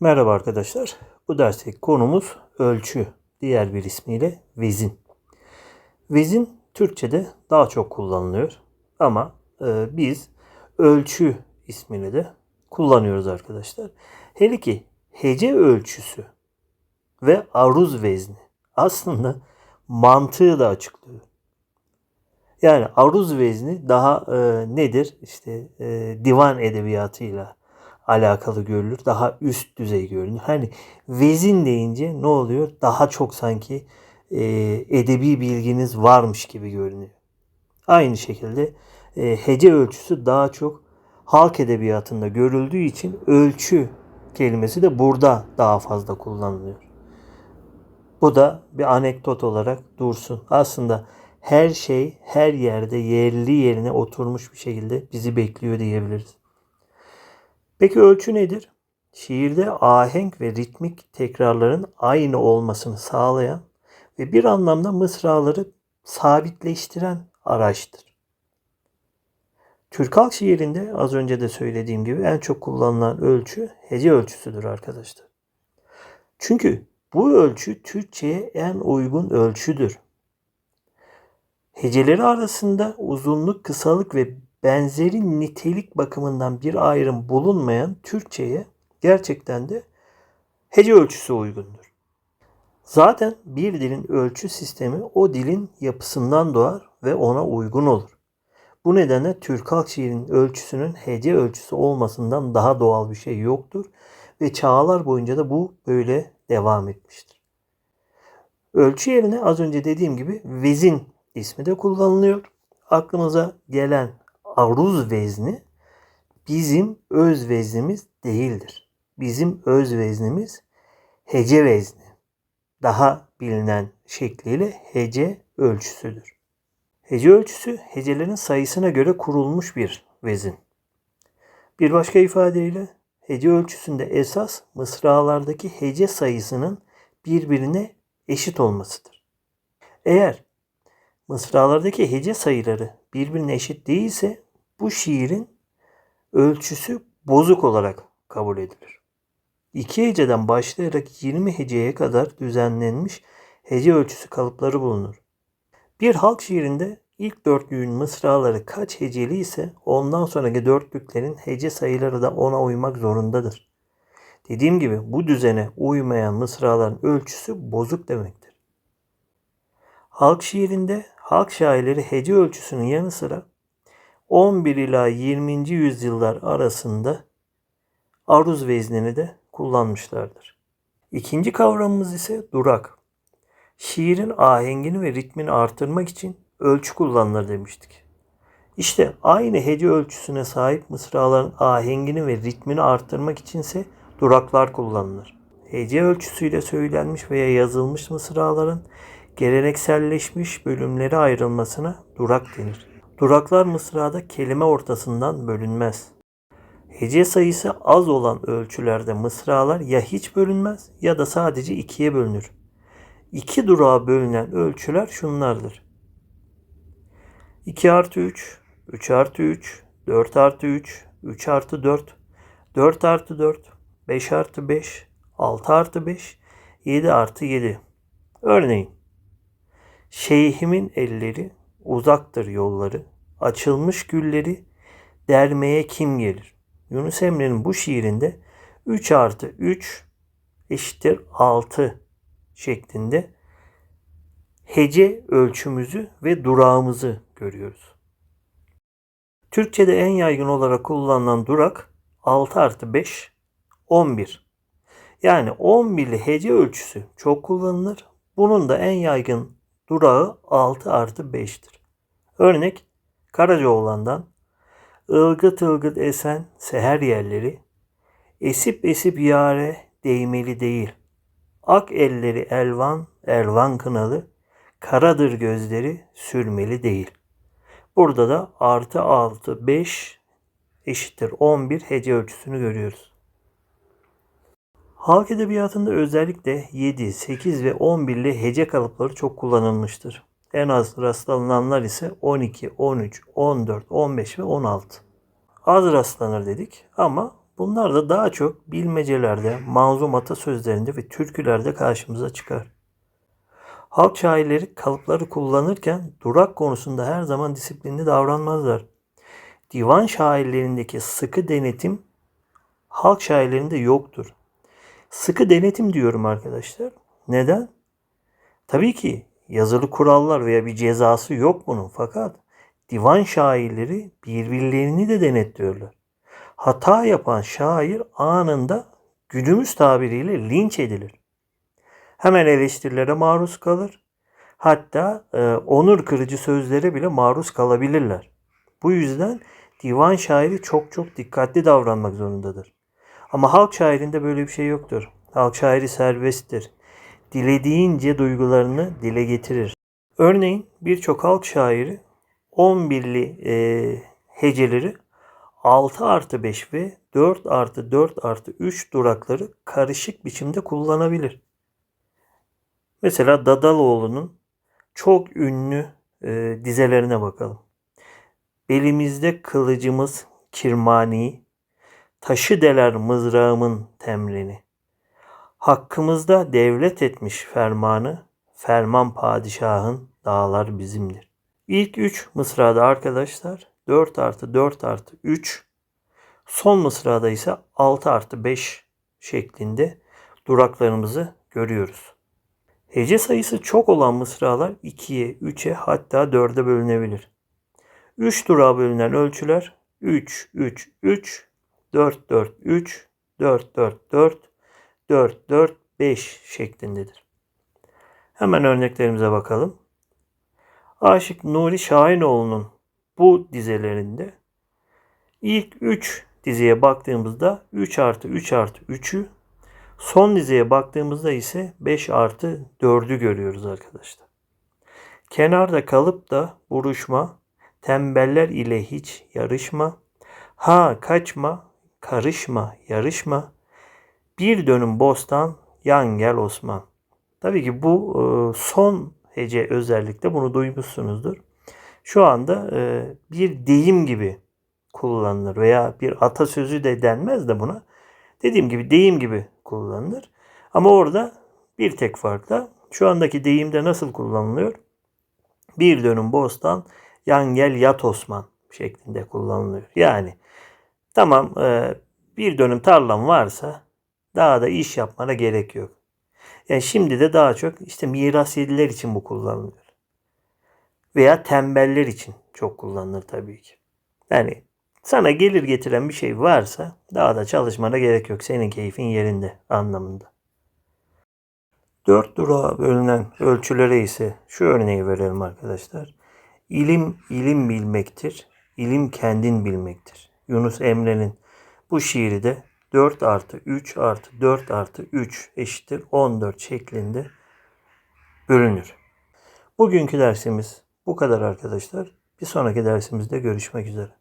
Merhaba arkadaşlar. Bu dersteki konumuz ölçü. Diğer bir ismiyle vezin. Vezin Türkçe'de daha çok kullanılıyor. Ama e, biz ölçü ismini de kullanıyoruz arkadaşlar. Hele ki hece ölçüsü ve aruz vezni aslında mantığı da açıklıyor. Yani aruz vezni daha e, nedir? İşte e, divan edebiyatıyla alakalı görülür. Daha üst düzey görünür. Hani vezin deyince ne oluyor? Daha çok sanki e, edebi bilginiz varmış gibi görünüyor. Aynı şekilde e, hece ölçüsü daha çok halk edebiyatında görüldüğü için ölçü kelimesi de burada daha fazla kullanılıyor. Bu da bir anekdot olarak dursun. Aslında her şey her yerde yerli yerine oturmuş bir şekilde bizi bekliyor diyebiliriz. Peki ölçü nedir? Şiirde ahenk ve ritmik tekrarların aynı olmasını sağlayan ve bir anlamda mısraları sabitleştiren araçtır. Türk halk şiirinde az önce de söylediğim gibi en çok kullanılan ölçü hece ölçüsüdür arkadaşlar. Çünkü bu ölçü Türkçe'ye en uygun ölçüdür. Heceleri arasında uzunluk, kısalık ve benzeri nitelik bakımından bir ayrım bulunmayan Türkçe'ye gerçekten de hece ölçüsü uygundur. Zaten bir dilin ölçü sistemi o dilin yapısından doğar ve ona uygun olur. Bu nedenle Türk halk şiirinin ölçüsünün hece ölçüsü olmasından daha doğal bir şey yoktur ve çağlar boyunca da bu böyle devam etmiştir. Ölçü yerine az önce dediğim gibi vezin ismi de kullanılıyor. Aklımıza gelen aruz vezni bizim öz veznimiz değildir. Bizim öz veznimiz hece vezni. Daha bilinen şekliyle hece ölçüsüdür. Hece ölçüsü hecelerin sayısına göre kurulmuş bir vezin. Bir başka ifadeyle hece ölçüsünde esas mısralardaki hece sayısının birbirine eşit olmasıdır. Eğer mısralardaki hece sayıları birbirine eşit değilse bu şiirin ölçüsü bozuk olarak kabul edilir. İki heceden başlayarak 20 heceye kadar düzenlenmiş hece ölçüsü kalıpları bulunur. Bir halk şiirinde ilk dörtlüğün mısraları kaç heceli ise ondan sonraki dörtlüklerin hece sayıları da ona uymak zorundadır. Dediğim gibi bu düzene uymayan mısraların ölçüsü bozuk demektir. Halk şiirinde halk şairleri hece ölçüsünün yanı sıra 11 ila 20. yüzyıllar arasında aruz veznini de kullanmışlardır. İkinci kavramımız ise durak. Şiirin ahengini ve ritmini artırmak için ölçü kullanılır demiştik. İşte aynı hece ölçüsüne sahip mısraların ahengini ve ritmini artırmak içinse duraklar kullanılır. Hece ölçüsüyle söylenmiş veya yazılmış mısraların gelenekselleşmiş bölümlere ayrılmasına durak denir. Duraklar mısrada kelime ortasından bölünmez. Hece sayısı az olan ölçülerde mısralar ya hiç bölünmez ya da sadece ikiye bölünür. İki durağa bölünen ölçüler şunlardır. 2 artı 3, 3 artı 3, 4 artı 3, 3 artı 4, 4 artı 4, 5 artı 5, 6 artı 5, 7 artı 7. Örneğin, Şeyhimin elleri uzaktır yolları, açılmış gülleri dermeye kim gelir? Yunus Emre'nin bu şiirinde 3 artı 3 eşittir 6 şeklinde hece ölçümüzü ve durağımızı görüyoruz. Türkçe'de en yaygın olarak kullanılan durak 6 artı 5 11. Yani 11'li hece ölçüsü çok kullanılır. Bunun da en yaygın durağı 6 artı 5'tir. Örnek Karacaoğlan'dan ılgıt ılgıt esen seher yerleri esip esip yare değmeli değil. Ak elleri elvan, elvan kınalı, karadır gözleri sürmeli değil. Burada da artı 6, 5 eşittir 11 hece ölçüsünü görüyoruz. Halk edebiyatında özellikle 7, 8 ve 11'li hece kalıpları çok kullanılmıştır. En az rastlananlar ise 12, 13, 14, 15 ve 16. Az rastlanır dedik ama Bunlar da daha çok bilmecelerde, manzum atasözlerinde ve türkülerde karşımıza çıkar. Halk şairleri kalıpları kullanırken durak konusunda her zaman disiplinli davranmazlar. Divan şairlerindeki sıkı denetim halk şairlerinde yoktur. Sıkı denetim diyorum arkadaşlar. Neden? Tabii ki yazılı kurallar veya bir cezası yok bunun fakat divan şairleri birbirlerini de denetliyorlar. Hata yapan şair anında günümüz tabiriyle linç edilir. Hemen eleştirilere maruz kalır. Hatta e, onur kırıcı sözlere bile maruz kalabilirler. Bu yüzden divan şairi çok çok dikkatli davranmak zorundadır. Ama halk şairinde böyle bir şey yoktur. Halk şairi serbesttir. Dilediğince duygularını dile getirir. Örneğin birçok halk şairi 11'li e, heceleri 6 artı 5 ve 4 artı 4 artı 3 durakları karışık biçimde kullanabilir. Mesela Dadaloğlu'nun çok ünlü e, dizelerine bakalım. Belimizde kılıcımız kirmani, taşı deler mızrağımın temrini. Hakkımızda devlet etmiş fermanı, ferman padişahın dağlar bizimdir. İlk üç mısrada arkadaşlar 4 artı 4 artı 3, son mısrada ise 6 artı 5 şeklinde duraklarımızı görüyoruz. Hece sayısı çok olan mısralar 2'ye, 3'e hatta 4'e bölünebilir. 3 durağa bölünen ölçüler 3, 3, 3, 4, 4, 3, 4, 4, 4, 4, 4, 5 şeklindedir. Hemen örneklerimize bakalım. Aşık Nuri Şahinoğlu'nun bu dizelerinde ilk 3 dizeye baktığımızda 3 artı 3 artı 3'ü son dizeye baktığımızda ise 5 artı 4'ü görüyoruz arkadaşlar. Kenarda kalıp da buruşma, tembeller ile hiç yarışma, ha kaçma, karışma, yarışma, bir dönüm bostan, yan gel Osman. Tabii ki bu e, son hece özellikle bunu duymuşsunuzdur. Şu anda e, bir deyim gibi kullanılır veya bir atasözü de denmez de buna. Dediğim gibi deyim gibi kullanılır. Ama orada bir tek farkla şu andaki deyimde nasıl kullanılıyor? Bir dönüm bostan, yan gel yat Osman şeklinde kullanılıyor. Yani tamam e, bir dönüm tarlam varsa daha da iş yapmana gerek yok. Yani şimdi de daha çok işte miras yediler için bu kullanılıyor. Veya tembeller için çok kullanılır tabii ki. Yani sana gelir getiren bir şey varsa daha da çalışmana gerek yok. Senin keyfin yerinde anlamında. Dört durağa bölünen ölçülere ise şu örneği verelim arkadaşlar. İlim ilim bilmektir. İlim kendin bilmektir. Yunus Emre'nin bu şiiri de 4 artı 3 artı 4 artı 3 eşittir 14 şeklinde bölünür. Bugünkü dersimiz bu kadar arkadaşlar. Bir sonraki dersimizde görüşmek üzere.